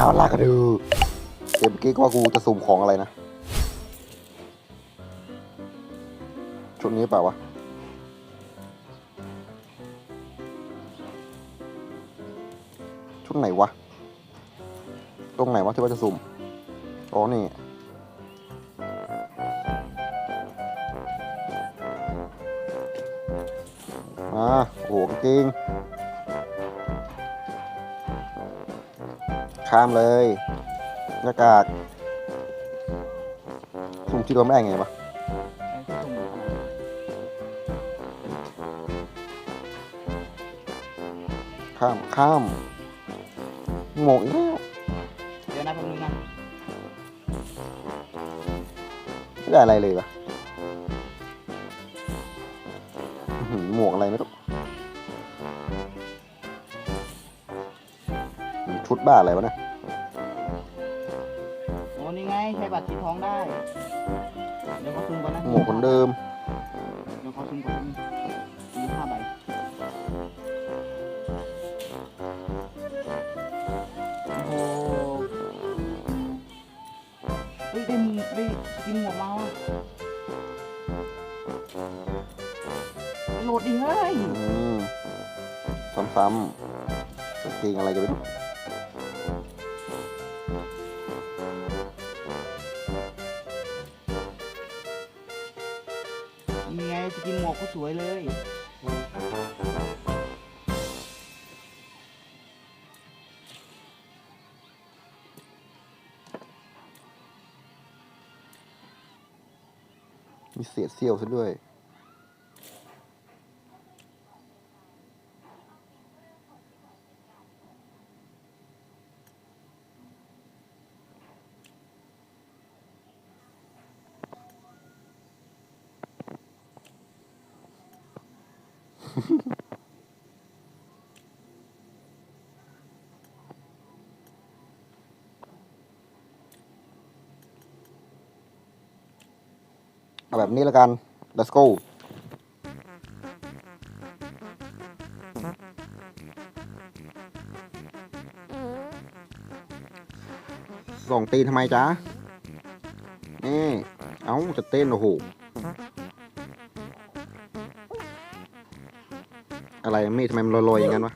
าวลากระดูเดี๋ยวเมื่อกี้ก็ว่ากูจะสุ่มของอะไรนะชุดนี้เปล่าวะชุดไหนวะ ตรงไหนวะที่ว่าจะสุ่มอ๋อนี่อ่าโอ้โหจริง ข้ามเลยหน้ากากสุ่มที่โดนไม่ได้ไงวะไอ้ที่ส่งมาข้ามข้ามงงอีกแล้วเดี๋ยวนะแป๊บนึงนะไม่ได้อะไรเลยวะอื้อหือหมวกอะไรไม่รู้มันชุดบ้าอะไรวะเนี่ย ช้บัตรสีทองได้ เดี๋ยวเขาซุ่มก่อนนะหมวกคนเดิม เดี๋ยวเขาซุ่มก่อนมีห้าใบโอ้โหเฮ้ยได้หมูได้กินหมวกมาว่ะโหลดดิเฮ้ย อืมซ้ำๆกางเกงอะไรกันไม่รู้ กินหมวกก็สวยเลย มีเศษเสี้ยวซะด้วย เอาแบบนี้แล้วกัน let's go ส่งตีนทำไมจ๊ะนี่เอ้า จะเต้น โอ้โห อะไรมีดทำไมมันลอยๆอย่างนั้นวะ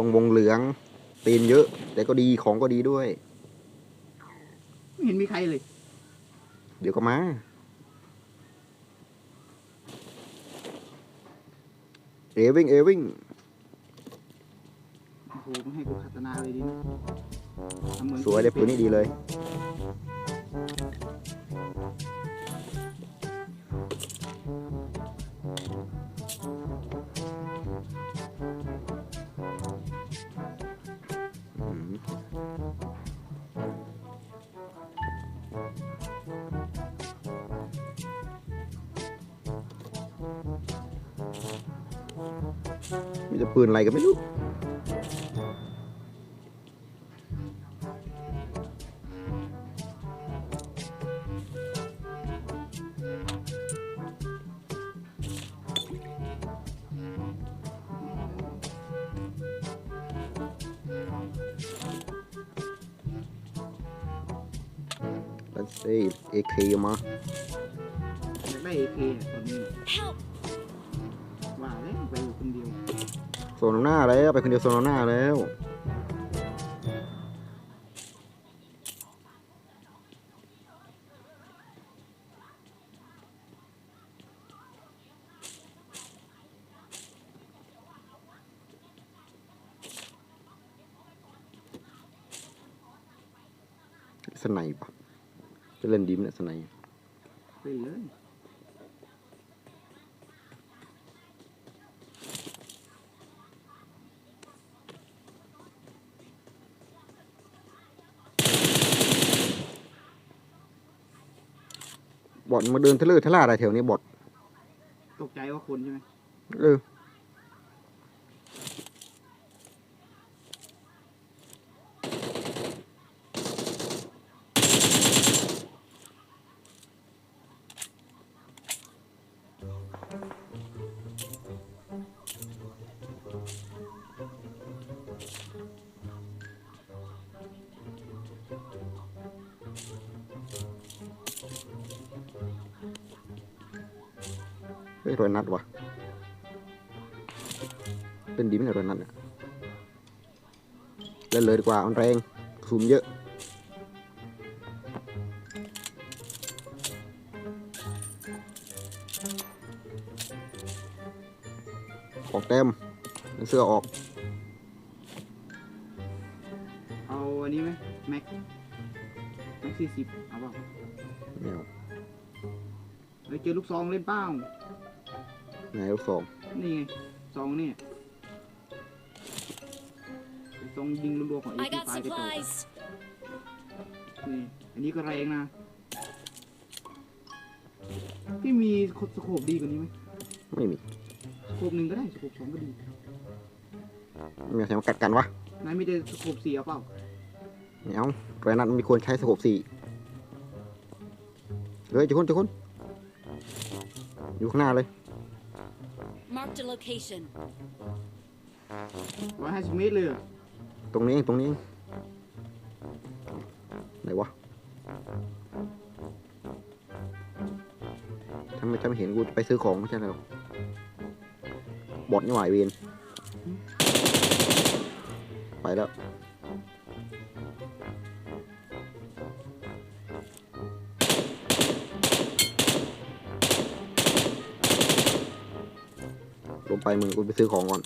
ลงวงเหลืองตีนเยอะ แต่ก็ดีของก็ดีด้วย ไม่เห็นมีใครเลย เดี๋ยวก็มา เอวิ่งเอวิ่งโอ้โหต้องให้กูขัตนาเลยดิทำเหมือนสวยเลยปืนนี่ดีเลยอื มีแต่ปืนอะไรก็ไม่รู้ Let's see AK มาได้เอเคตอนนี้ โซนหน้าแล้ว ไปคนเดียวโซนหน้าแล้วสไนปะจะเล่นดีไหมเนี่ยสไนเล่นเลย อดมาเดินทะเลทะล่าอะไรแถวนี้บอด ตกใจว่าคนใช่ไหมเออ เฮ้ยรอยนัดวะเล่นดีไหมเนี่ยรอยนัดเนี่ยเล่นเลยดีกว่ามันแรงซูมเยอะออกเต็มเอาเสื้อออก เอาอันนี้ไหมแม็กแม็กสี่สิบเอาเปล่าไม่เอาเฮ้ยเจอลูกซองเล่นเป้า ไหนลูกสองนี่ไงซองนี่เป็นซองยิงรัวๆของ I got AK5 กระจก supplies. นี่อันนี้ก็แรงนะพี่มีสโคปดีกว่านี้ไหมไม่มีสโคปหนึ่งก็ได้สโคปสองก็ดีไม่มีใครมากัดกันวะนายมีแต่สโคปสี่เอาเปล่าไม่เอารอยนัดมันมีควรใช้สกบสี่เฮ้ยเจะคนเจะคนอยู่ข้างหน้าเลย Marked a location. ร้อยห้าสิบเมตรเลยเหรอตรงนี้เองตรงนี้เองไหนวะถ้าไม่ถ้าไม่เห็นกูจะไปซื้อของไม่ใช่แล้วบอดนี่หวายเวนไปแล้ว ลงไปมึงกูไปซื้อของก่อน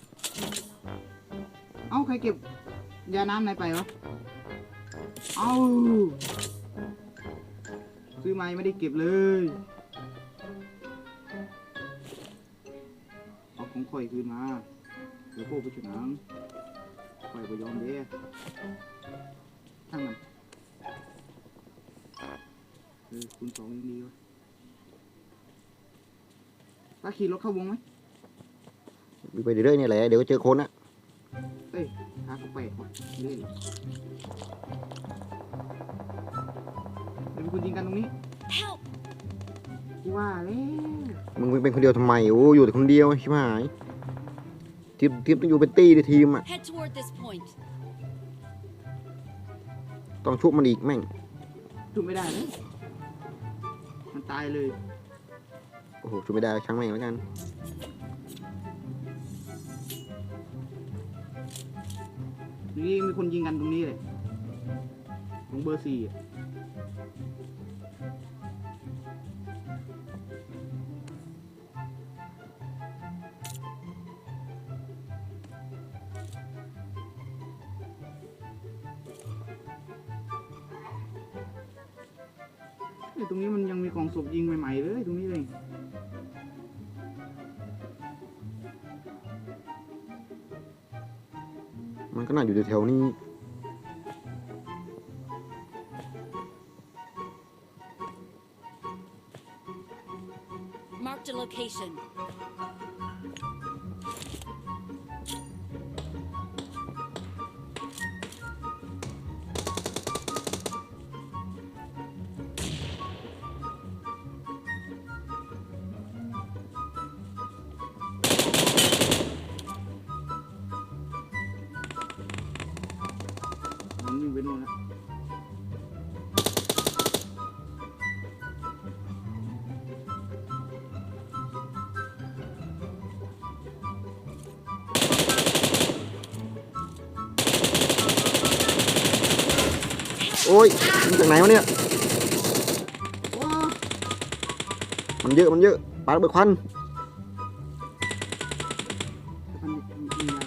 เอ้าใครเก็บยาน้ำนายไปวะ เอ้า ซื้อมายังไม่ได้เก็บเลยเอาของข่อยคืนมาเดี๋ยวพวกไปฉุดหนังข่อยไปยอมเด้ทั้งมันเออคุณสองยังดีวะตาขี่รถเข้าวงไหม ไปเรื่อยๆนี่แหละเดี๋ยวก็เจอคนอะเอ้ยหากาแฟว่ะเล่นเดี๋ยวเป็นคนยิงกันตรงนี้ Help! กูว่าแล้วมึงเป็นคนเดียวทำไมโอ้อยู่แต่คนเดียวชิบหายทีมทีมต้องอยู่เป็นตี้ในทีมอะ Head toward this point. ต้องชุบมันอีกแม่งจุดไม่ได้เลยมันตายเลยโอ้โหชุบไม่ได้ช่างแม่งแล้วกัน นี่มีคนยิงกันตรงนี้เลย ของเบอร์สี่อะตรงนี้มันยังมีกล่องศพยิงใหม่ๆเลยตรงนี้เลย มันก็น่าอยู่แถวๆนี้ โอ้ยมันจากไหนวะเนี่ยโอ้มันเยอะ มันเยอะปาระเบิดควันมันมันยิงอะไร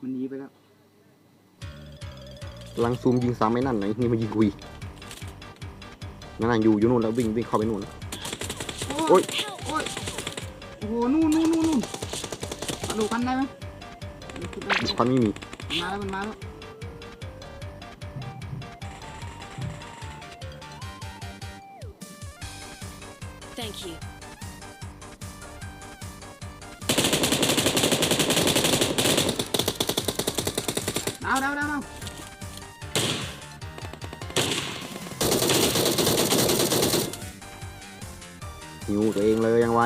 มันหนีไปแล้วกำลังซูมยิงซ้ำไอ้นั่นไหนนี่มายิงกุยนั่นนะอยู่อยู่นู่นแล้ววิ่งวิ่งเข้าไปนู่น โอ๊ย Help! โอ้ย โอ้โหนู่นนู่น นู่นนู่นกระโดดกันได้ไหมมันขึ้นได้ควันไม่มีมันมาแล้วมันมาแล้ว Thank you. ดาวดาวดาวดาวหิวตัวเองเลยยังไว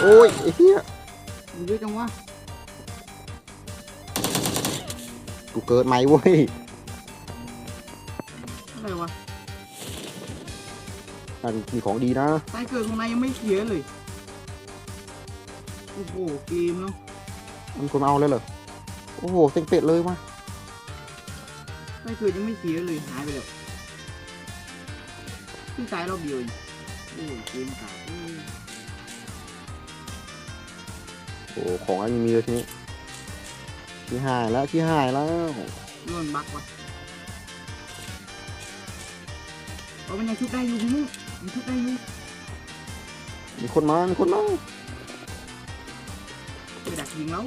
โอ้ยไอ้เหี้ยมันเยอะจังวะ กูเกิดใหม่เว้ย อะไรวะอันมีของดีนะ ใต้เกิดข้างในยังไม่เสียเลย โอ้โห เกมเนาะมีคนมาเอาเลยเหรอ โอ้โหเต็งเป็ดเลยว่ะใต้เกิดยังไม่เสียเลย หายไปแล้ว เพิ่งตายรอบเดียวเองโอ้ยเกมกากเอ้ยโอ้โหของอันนี้มีเลยทีนี้ที่หายแล้วที่หายแล้วโดนบักวะเอามันยังชุบได้อยู่พี่มุ้งยังชุบได้อยู่มีคนมา มีคนมา ไปดักยิงแล้ว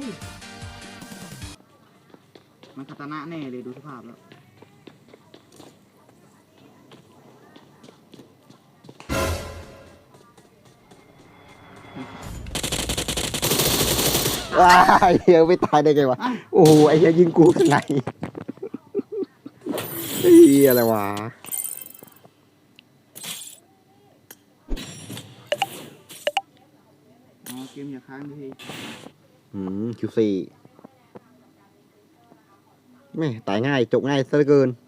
มันคาตานะแน่เลยดูสภาพแล้ว ว้ายเฮียไม่ตายได้ไงวะอะโอ้โหไอ้เฮียยิงกูข้างในเฮียอะไรวะอ๋อเกมอย่าค้างดิพี่อืมคิวซีไม่ตายง่ายจบง่ายซะเหลือเกินอ